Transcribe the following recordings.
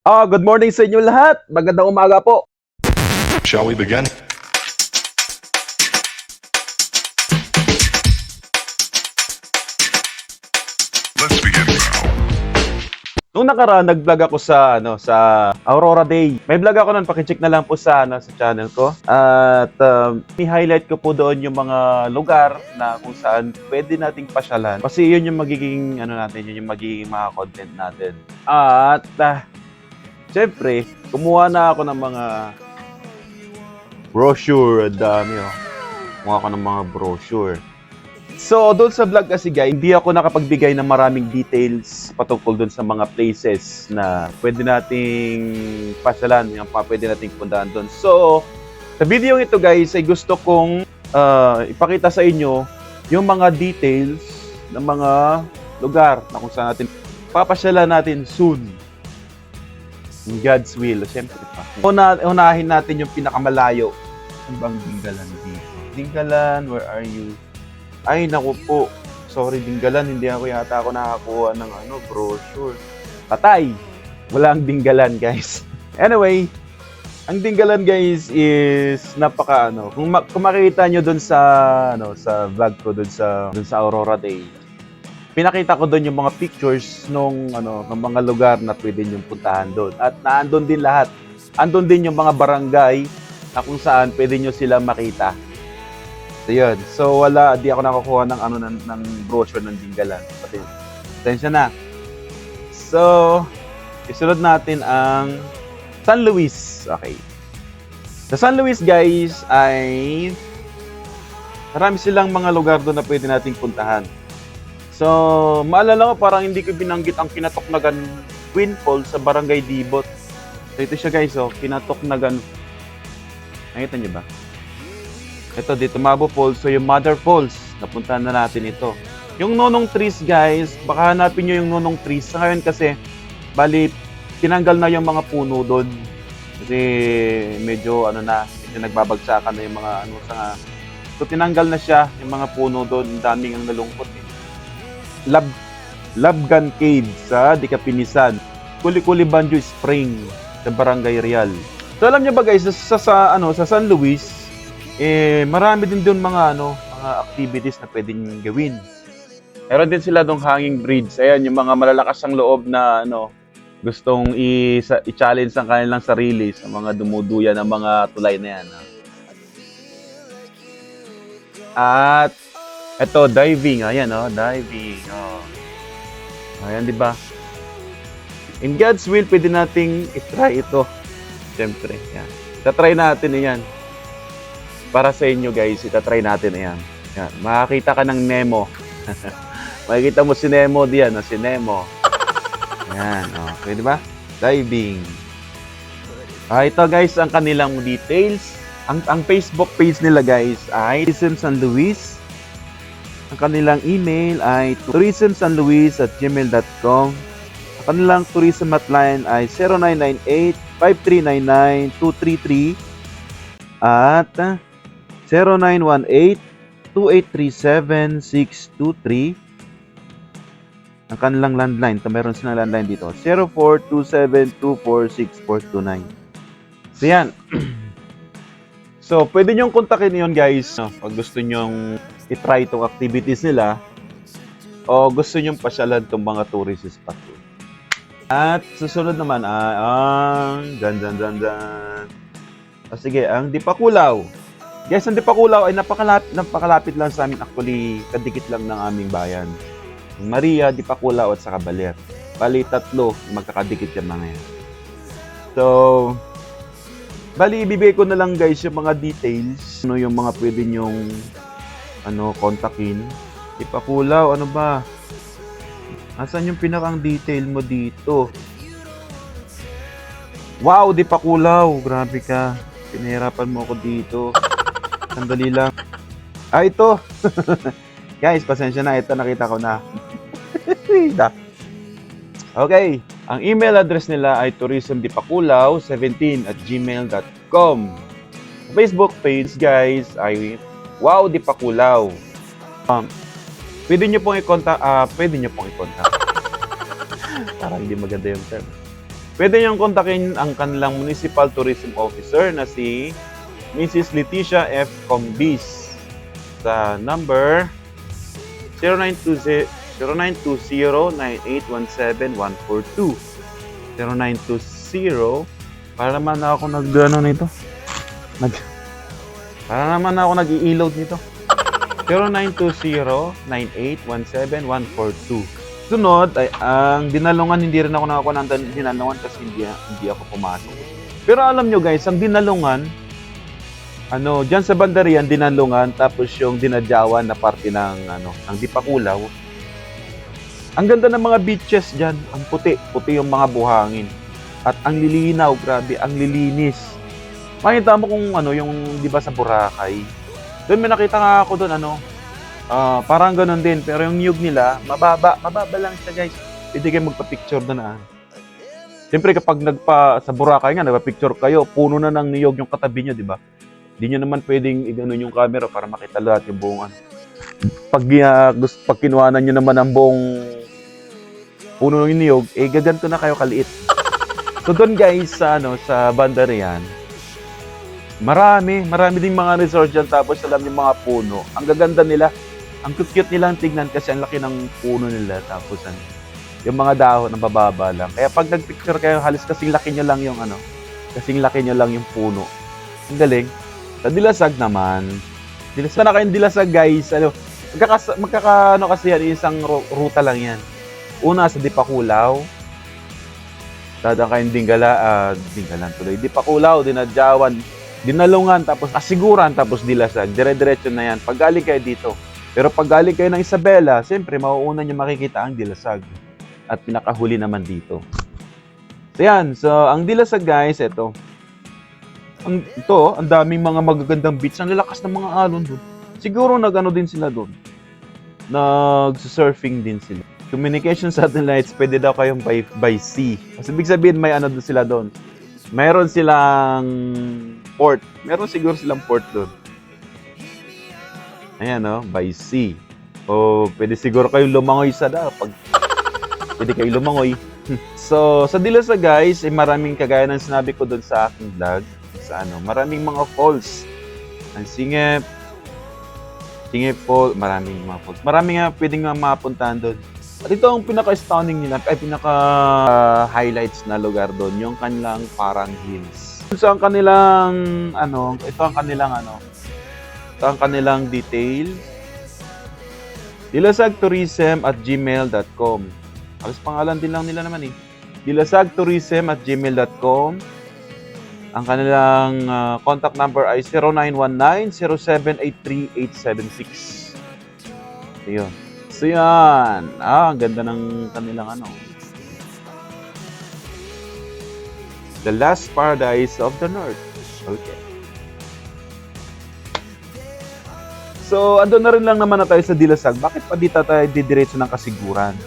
Ah, good morning sa inyo lahat. Magandang umaga po. Shall we begin? Let's begin now. Nung nakaraan, nag-vlog ako sa ano sa Aurora Day. May vlog ako nun, paki-check na lang po sa ano sa channel ko. At um, i-highlight ko po doon yung mga lugar na kung saan pwede nating pasyalan. Kasi yun yung magiging ano natin, yun yung magiging mga content natin. At uh, syempre, kumuha na ako ng mga brochure, dami oh. Kumuha ako ng mga brochure. So, doon sa vlog kasi guys, hindi ako nakapagbigay ng maraming details patungkol doon sa mga places na pwede nating pasyalan, yung pa pwede nating puntahan doon. So, sa video ito guys, ay gusto kong ah, ipakita sa inyo yung mga details ng mga lugar na kung saan natin papasyalan natin soon. In God's will, siyempre pa. Una, unahin natin yung pinakamalayo. Ano bang Dinggalan dito? Dinggalan, where are you? Ay, naku po. Sorry, Dinggalan. Hindi ako yata ako nakakuha ng ano, brochure. Patay! Walang Dinggalan, guys. Anyway, ang Dinggalan, guys, is napaka ano. Kung, ma- kung makikita nyo dun sa, ano, sa vlog ko dun sa, dun sa Aurora Day, pinakita ko doon yung mga pictures nung ano ng mga lugar na pwede niyong puntahan doon. At naandun din lahat. Andun din yung mga barangay na kung saan pwede nyo sila makita. So yun. So wala, di ako nakakuha ng ano ng, ng brochure ng Dingalan. Pati, Tensya na. So, isunod natin ang San Luis. Okay. Sa San Luis guys ay marami silang mga lugar doon na pwede nating puntahan. So, maalala ko parang hindi ko binanggit ang Kinatoknagan Queen Falls sa Barangay Dibot. So, ito siya guys, oh, Kinatoknagan. Nakita niyo ba? Ito, dito Mabo Falls. So, yung Mother Falls, napuntahan na natin ito. Yung Nonong Trees, guys, baka hanapin nyo yung Nonong Trees. Sa ngayon kasi, bali, tinanggal na yung mga puno doon. Kasi medyo, ano na, medyo nagbabagsakan na yung mga, ano, sa So, tinanggal na siya, yung mga puno doon. Ang daming ang nalungkot. Lab, Labgan Cave sa Dikapinisan. Kuli-Kuli Banjo Spring sa Barangay Real. So, alam niyo ba guys, sa, sa, ano, sa San Luis, eh, marami din doon mga, ano, mga activities na pwedeng gawin. Meron din sila dong hanging bridge. Ayan, yung mga malalakas ang loob na, ano, gustong i-challenge ang kanilang sarili sa mga dumuduya ng mga tulay na yan. ah. At ito diving, ayan oh, diving. Oh. Ayan, di ba? In God's will, pwede nating i-try ito. Siyempre, yan. Itatry natin yan. Para sa inyo guys, itatry natin yan. Yan. Makakita ka ng Nemo. Makikita mo si Nemo diyan, oh, si Nemo. Yan, oh. Pwede ba? Diving. Ah, ito guys, ang kanilang details. Ang, ang Facebook page nila guys ay Tourism San Luis. Ang kanilang email ay tourismsanluis at gmail.com. Ang kanilang tourism hotline ay 0998-5399-233 at 0918-2837-623. Ang kanilang landline, ito meron silang landline dito, 0427246429. So yan. so, pwede nyong kontakin yun guys no, pag gusto nyong i-try itong activities nila o gusto nyong pasyalan itong mga tourist spot ko. At susunod naman ay ang dan dan dan dan. O sige, ang Dipakulaw. Guys, ang Dipakulaw ay napakalapit, napakalapit lang sa amin. Actually, kadikit lang ng aming bayan. Maria, Dipakulaw at saka Baler. Bali, tatlo. Magkakadikit yung mga yan. So, bali, ibibigay ko na lang guys yung mga details. Ano yung mga pwede nyong ano, kontakin. Ipakulaw, ano ba? Asan yung pinakang detail mo dito? Wow, di pakulaw. Grabe ka. Pinahirapan mo ako dito. Sandali lang. Ah, ito. Guys, pasensya na. Ito, nakita ko na. Okay. Ang email address nila ay tourismdipakulaw17 at gmail.com. Facebook page, guys, ay Wow Dipakulaw. Um, pwede nyo pong i-contact, ah, pwede nyo pong i-contact. Parang hindi maganda yung term. pwede niyong kontakin ang kanilang municipal tourism officer na si Mrs. Leticia F. Combis sa number 0920 0920-9817-142 0920 para naman ako nag ano nito nag para naman ako nag-i-load nito 0920-9817-142 Sunod ay ang dinalungan, hindi rin ako nakakuha ng dinalungan kasi hindi, hindi ako pumasok. Pero alam nyo guys, ang dinalungan, ano, diyan sa bandarian, dinalungan, tapos yung dinadyawan na parte ng, ano, ng Dipakulaw. Ang ganda ng mga beaches diyan, ang puti, puti yung mga buhangin. At ang lilinaw, grabe, ang lilinis. Makita mo kung ano, yung, di ba sa Boracay, doon may nakita nga ako doon, ano, Ah, parang ganun din. Pero yung niyog nila, mababa. Mababa lang siya, guys. Pwede kayo magpa-picture doon, ah. Siyempre, kapag nagpa, sa Boracay nga, nagpa-picture kayo, puno na ng niyog yung katabi nyo, di ba? Hindi nyo naman pwedeng iganon yung camera para makita lahat yung buong ano. Pag, uh, gusto, pag kinuhanan nyo naman ang buong puno ng niyog, eh, gaganto na kayo kaliit. So, doon guys, sa, ano, sa Bandarian, marami, marami ding mga resort dyan, tapos alam yung mga puno. Ang gaganda nila, ang cute nilang tignan kasi ang laki ng puno nila tapos ano, yung mga dahon ng bababa lang. Kaya pag nagpicture kayo, halos kasing laki nyo lang yung ano, kasing laki nyo lang yung puno. Ang galing. Sa Dilasag naman, Dilasag na kayong Dilasag guys, ano, magkakas, magkaka, ano kasi yan, isang ru- ruta lang yan. Una sa Dipakulaw, dadang kayong Dingala, ah, Dingalan tuloy, Dipakulaw, Dinadjawan, Dinalungan, tapos Asiguran, tapos Dilasag. Dire-diretso na yan. Pag galing kayo dito, pero pag galing kayo ng Isabela, siyempre, mauuna nyo makikita ang Dilasag. At pinakahuli naman dito. So yan, so ang Dilasag guys, ito. Ang, ito, ang daming mga magagandang beach. Ang lalakas ng mga alon doon. Siguro nag-ano din sila doon. Nag-surfing din sila. Communication satellites, pwede daw kayong by, by sea. Kasi ibig sabihin, may ano doon sila doon. Meron silang port. Meron siguro silang port doon. Ayan, no? By sea. O pwede siguro kayong lumangoy sa da. Pag pwede kayo lumangoy. so, sa Dilasag guys, eh, maraming kagaya ng sinabi ko doon sa aking vlog. Sa ano, maraming mga falls. Ang Singep, Singep Fall, maraming mga falls. Marami nga pwedeng nga mapuntahan doon. At ito ang pinaka-stunning nila, ay pinaka-highlights na lugar doon, yung kanilang parang hills. So, ang kanilang, ano, ito ang kanilang, ano, ito ang kanilang detail. Dilasagtourism at gmail.com Alas pangalan din lang nila naman eh. Dilasagtourism at gmail.com Ang kanilang ah, contact number ay 0919-0783-876. Ayun. So yan. Ah, ang ganda ng kanilang ano. The Last Paradise of the North. Okay. So, ando na rin lang naman na tayo sa Dilasag. Bakit pa di tayo didiretso ng kasiguran?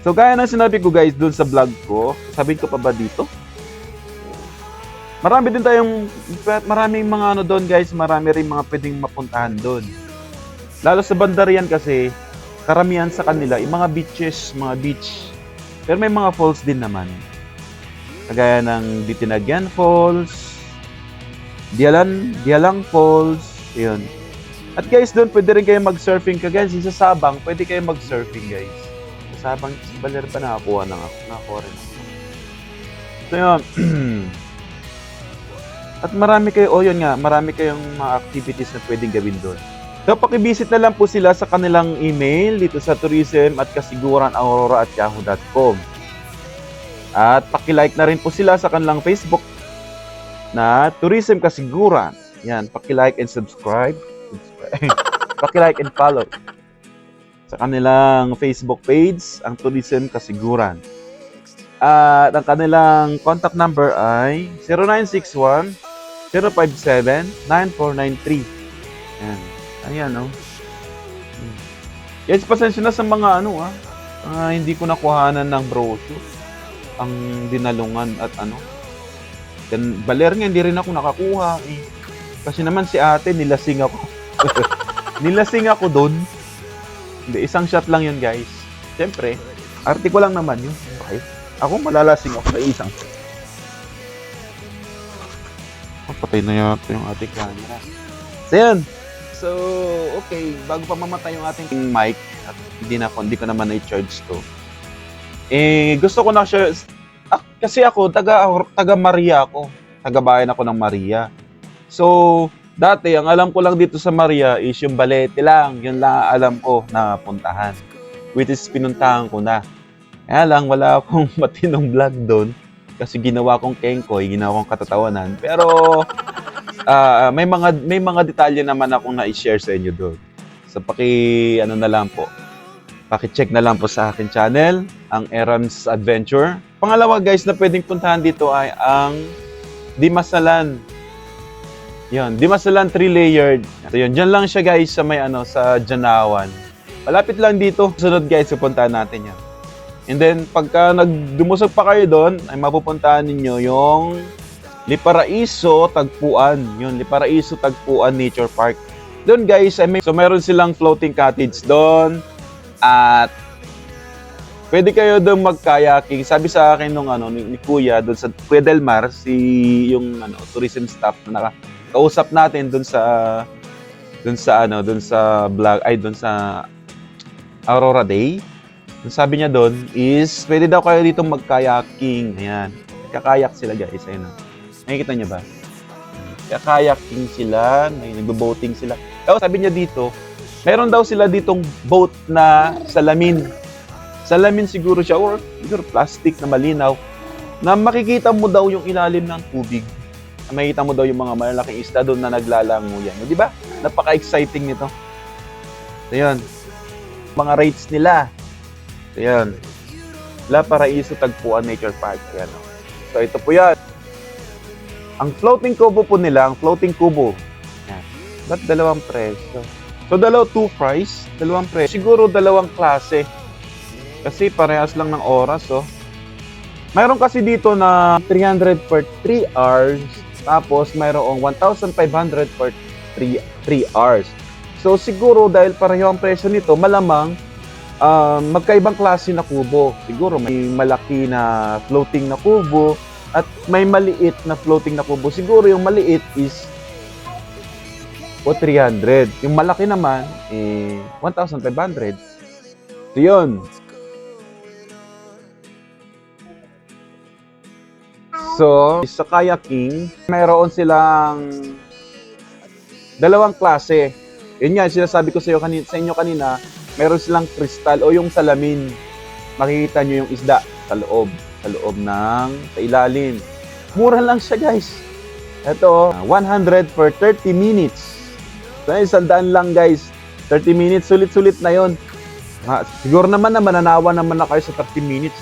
So, gaya ng sinabi ko guys doon sa vlog ko, sabihin ko pa ba dito? Marami din tayong, maraming mga ano doon guys, marami rin mga pwedeng mapuntahan doon. Lalo sa Bandarian kasi, karamihan sa kanila, yung mga beaches, mga beach. Pero may mga falls din naman. Kagaya ng Ditinagyan Falls, Dialan, Dialang Falls, yun. At guys, doon pwede rin kayo mag-surfing ka guys. Sa Sabang, pwede kayo mag-surfing guys. Sa Sabang, sa Baler pa nakakuha na ako. Nakakuha rin ako. So yun. At marami kayo, oh yun nga, marami kayong mga activities na pwedeng gawin doon. So, pakivisit na lang po sila sa kanilang email dito sa tourism at kasiguran aurora at yahoo.com. At pakilike na rin po sila sa kanilang Facebook na Tourism Kasiguran. Yan, pakilike and subscribe. subscribe. pakilike and follow. Sa kanilang Facebook page, ang Tourism Kasiguran. At ang kanilang contact number ay 0961 057 9493. Yan. Ayan, no? Hmm. Guys, pasensya na sa mga ano, ah. Ah, hindi ko nakuhanan ng brochure. Ang dinalungan at ano. Then, baler nga, hindi rin ako nakakuha, eh. Kasi naman si ate, nilasing ako. nilasing ako doon. Hindi, isang shot lang yun, guys. Siyempre, arte ko lang naman yun. Okay? Ako malalasing ako sa isang. Oh, patay na yata yung ating camera. So, yan. So, okay. Bago pa mamatay yung ating mic, at hindi na ako, hindi ko naman na-charge to. Eh, gusto ko na siya, ah, kasi ako, taga, taga Maria ako. Taga bayan ako ng Maria. So, dati, ang alam ko lang dito sa Maria is yung balete lang. Yun lang ang alam ko na puntahan. Which is, pinuntahan ko na. Kaya lang, wala akong matinong vlog doon. Kasi ginawa kong kengkoy, ginawa kong katatawanan. Pero, ah, may mga may mga detalye naman akong na-share sa inyo doon. So, paki, ano na lang po. Paki-check na lang po sa akin channel, ang Erams Adventure. Pangalawa guys na pwedeng puntahan dito ay ang Dimasalan. Yun, Dimasalan 3-layered. So yun, dyan lang siya guys sa may ano, sa Janawan. Malapit lang dito. Sunod guys, pupuntahan natin yan. And then, pagka nagdumusog pa kayo doon, ay mapupuntahan ninyo yung Liparaiso Tagpuan. Yun, Liparaiso Tagpuan Nature Park. Doon guys, ay may, so meron silang floating cottage doon. At pwede kayo doon mag-kayaking. Sabi sa akin nung ano, ni, ni Kuya, doon sa Kuya Del Mar, si yung ano, tourism staff na naka, kausap natin doon sa doon sa ano, doon sa vlog, ay doon sa Aurora Day. Ang sabi niya doon is, pwede daw kayo dito mag-kayaking. Ayan. Kakayak sila guys. Ayun. oh. Nakikita niyo ba? Kakayaking sila, may nagbo-boating sila. Tapos sabi niya dito, meron daw sila ditong boat na salamin. Salamin siguro siya or siguro plastic na malinaw na makikita mo daw yung ilalim ng tubig. Makikita mo daw yung mga malalaking isda doon na naglalango yan. Di ba? Napaka-exciting nito. Yun. Mga rates nila. Yun. La Paraiso Tagpuan Nature Park. Yan. oh. So, ito po yan. Ang floating kubo po nila, ang floating kubo. Yan. Ba't dalawang presyo? So, dalaw two price, dalawang presyo. Siguro dalawang klase. Kasi parehas lang ng oras, oh. Mayroon kasi dito na 300 per 3 hours. Tapos, mayroong 1,500 per 3, 3 hours. So, siguro dahil pareho ang presyo nito, malamang ah, magkaibang klase na kubo. Siguro may malaki na floating na kubo at may maliit na floating na kubo. Siguro yung maliit is o 300. Yung malaki naman, eh, 1,500. So, yun. So, sa kayaking, mayroon silang dalawang klase. Yun nga, sinasabi ko sa, iyo kanina, sa inyo kanina, meron silang kristal o yung salamin. Makikita nyo yung isda sa loob, sa loob ng, sa ilalim. Mura lang siya, guys. Ito, 100 for 30 minutes. So, isang lang, guys. 30 minutes, sulit-sulit na yon. Ha, siguro naman na mananawa naman na kayo sa 30 minutes.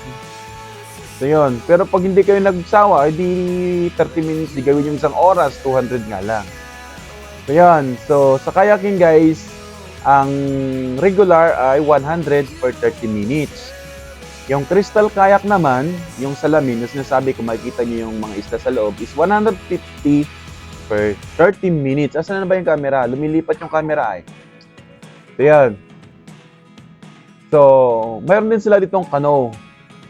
So, yun. Pero pag hindi kayo nagsawa, edi 30 minutes, di gawin yung isang oras, 200 nga lang. So, yan. So, sa kayaking, guys, ang regular ay 100 per 30 minutes. Yung crystal kayak naman, yung salamin, na sinasabi ko, makikita nyo yung mga isda sa loob, is 150 per 30 minutes. Asan na ba yung camera? Lumilipat yung camera eh. So, yan. So, mayroon din sila ditong kano.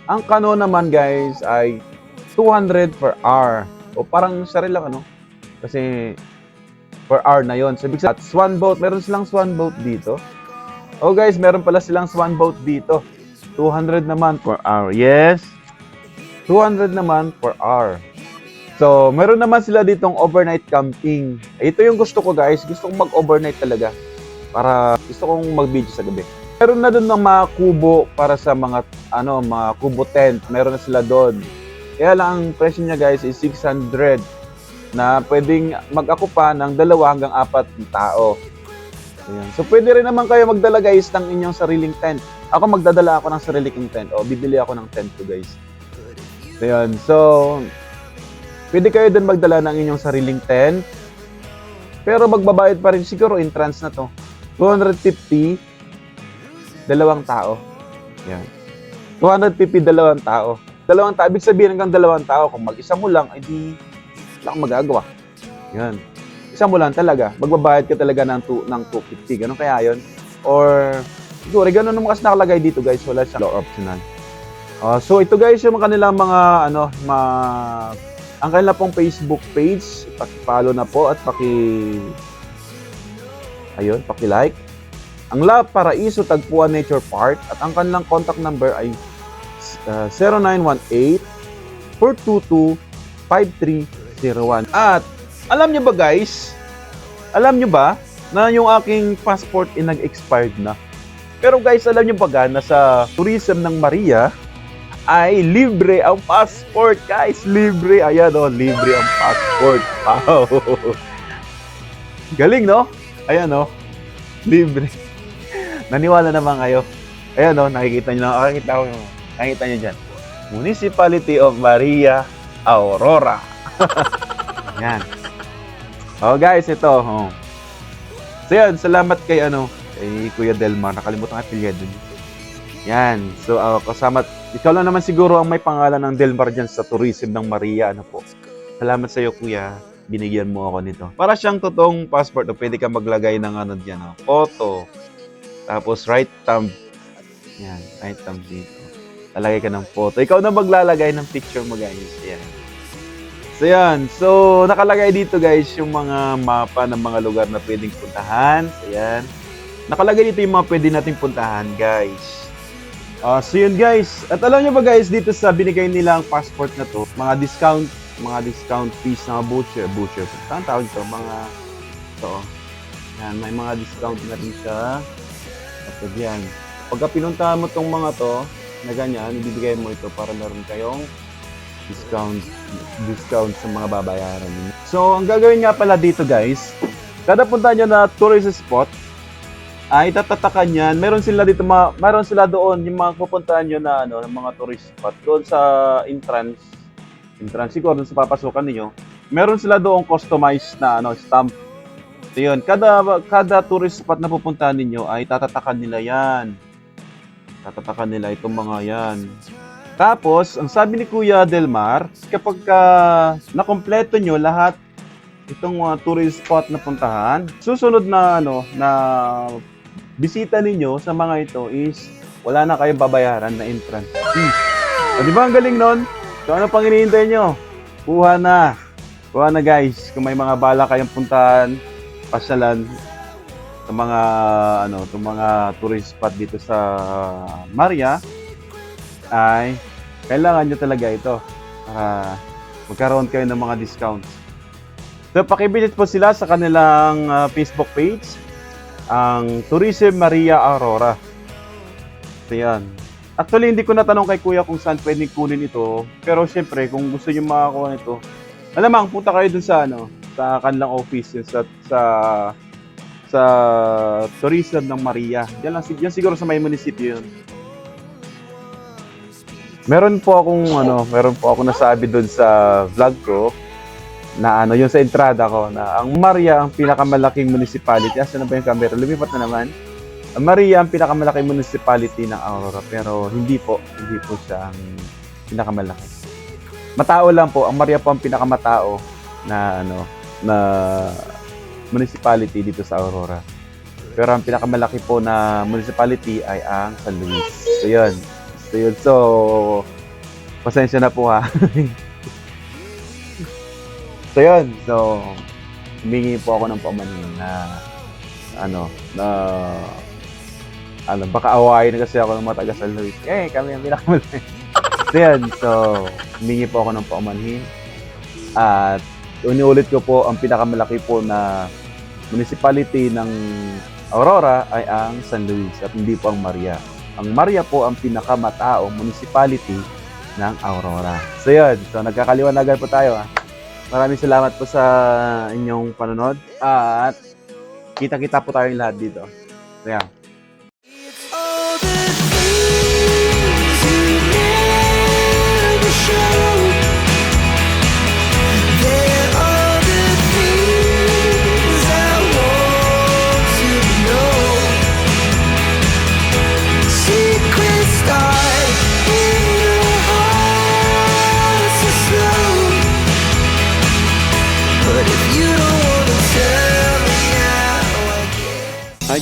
Ang kano naman, guys, ay 200 per hour. O parang sarili lang, ano? Kasi per hour na yon. So, ibig sabihin, swan boat, meron silang swan boat dito. Oh guys, meron pala silang swan boat dito. 200 naman per hour. Yes. 200 naman per hour. So, meron naman sila ditong overnight camping. Ito yung gusto ko guys. Gusto kong mag-overnight talaga. Para gusto kong mag-video sa gabi. Meron na doon ng mga kubo para sa mga ano, mga kubo tent. Meron na sila doon. Kaya lang ang presyo niya guys is 600 na pwedeng mag-akupa ng dalawa hanggang apat na tao. Ayan. So, pwede rin naman kayo magdala guys ng inyong sariling tent. Ako magdadala ako ng sarili kong tent. O, bibili ako ng tent ko guys. Ayan. So, pwede kayo din magdala ng inyong sariling tent. Pero magbabayad pa rin siguro entrance na to. 250 dalawang tao. Yan. 250 dalawang tao. Dalawang tao, ibig sabihin hanggang dalawang tao. Kung mag-isa mo lang, edi wala kang magagawa. Yan. Isa mo lang talaga. Magbabayad ka talaga ng, two, ng 250. Ganun kaya yon Or, siguro, ganun naman kasi nakalagay dito guys. Wala siyang optional. Ah, so ito guys yung kanilang mga ano, ma ang kanila pong Facebook page, paki-follow na po at paki Ayun, paki-like. Ang La Paraiso Tagpuan Nature Park at ang kanilang contact number ay uh, 0918 422 5301. At alam nyo ba guys, alam nyo ba na yung aking passport ay nag-expired na? Pero guys, alam nyo ba ga na sa tourism ng Maria ay libre ang passport, guys. Libre. Ayan, oh, libre ang passport. Wow. Galing, no? Ayan, oh. Libre. Naniwala naman kayo. Ayan, oh, nakikita nyo lang. Nakikita ko yung, nakikita nyo dyan. Municipality of Maria Aurora. Yan. Oh, guys, ito. Oh. So, yan. Salamat kay, ano, kay Kuya Delmar. Nakalimutan ang apelyado niya. Yan. So, ah, kasama, ikaw lang naman siguro ang may pangalan ng Delmar dyan sa tourism ng Maria. Ano po. Salamat sa iyo, Kuya. Binigyan mo ako nito. Para siyang totoong passport. No? Pwede ka maglagay ng ano dyan. No? Photo. Tapos right thumb. Yan. Right thumb dito. Lalagay ka ng photo. Ikaw na maglalagay ng picture mo, guys. Yan. So, yan. So, nakalagay dito, guys, yung mga mapa ng mga lugar na pwedeng puntahan. So, yan. Nakalagay dito yung mga pwede nating puntahan, guys. Ah, so yun guys. At alam nyo ba guys, dito sa binigay nilang passport na to, mga discount, mga discount fees na butcher, butcher. Saan tawag to? Mga, to. Yan, may mga discount na rin siya. At yan. Pagka pinuntahan mo tong mga to, na ganyan, ibibigay mo ito para meron kayong discount discount sa mga babayaran niyo. So, ang gagawin nga pala dito guys, kada punta nyo na tourist spot, ay tatatakan yan. Meron sila dito, ma meron sila doon, yung mga pupuntahan nyo na ano, ng mga tourist spot, doon sa entrance, entrance siguro, doon sa papasukan ninyo, meron sila doon customized na ano, stamp. So yun, kada, kada tourist spot na pupuntahan ninyo ay tatatakan nila yan. Tatatakan nila itong mga yan. Tapos, ang sabi ni Kuya Delmar, kapag ka nakompleto nyo lahat itong mga tourist spot na puntahan, susunod na ano na bisita ninyo sa mga ito is wala na kayong babayaran na entrance fee. O, di ba ang galing nun? So ano pang hinihintay nyo? Kuha na. Kuha na guys. Kung may mga bala kayong puntahan, pasyalan sa mga ano, sa mga tourist spot dito sa Maria ay kailangan nyo talaga ito para magkaroon kayo ng mga discounts. So, pakibilit po sila sa kanilang ah, Facebook page, ang Tourism Maria Aurora. So, yan. Actually, hindi ko natanong kay Kuya kung saan pwedeng kunin ito. Pero syempre, kung gusto niyo makakuha nito, alamang, punta kayo dun sa, ano, sa kanilang office, yun, sa, sa, sa Tourism ng Maria. Diyan, lang, diyan siguro sa may munisipyo yun. Meron po akong, ano, meron po ako nasabi dun sa vlog ko, na ano, yung sa entrada ko, na ang Maria ang pinakamalaking municipality. Asa na ba yung camera? Lumipat na naman. Ang Maria ang pinakamalaking municipality ng Aurora, pero hindi po, hindi po siya ang pinakamalaki. Matao lang po, ang Maria po ang pinakamatao na ano, na municipality dito sa Aurora. Pero ang pinakamalaki po na municipality ay ang San Luis. So yun. So yun. So, pasensya na po ha. So yun, so humingi po ako ng pamanhin na ano, na ano, baka awayin kasi ako ng mga taga San Luis. Eh, kami ang pinakamalaki. so yun, so humingi po ako ng pamanhin. At uniulit ko po, ang pinakamalaki po na municipality ng Aurora ay ang San Luis at hindi po ang Maria. Ang Maria po ang pinakamataong municipality ng Aurora. So yun, so nagkakaliwanagan po tayo ha. Maraming salamat po sa inyong panonood at kita-kita po tayong lahat dito. So yan.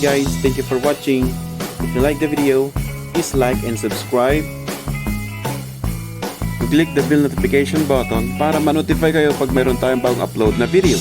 Guys, thank you for watching. If you like the video, please like and subscribe. click the bell notification button para ma-notify kayo pag mayroon tayong bagong upload na video.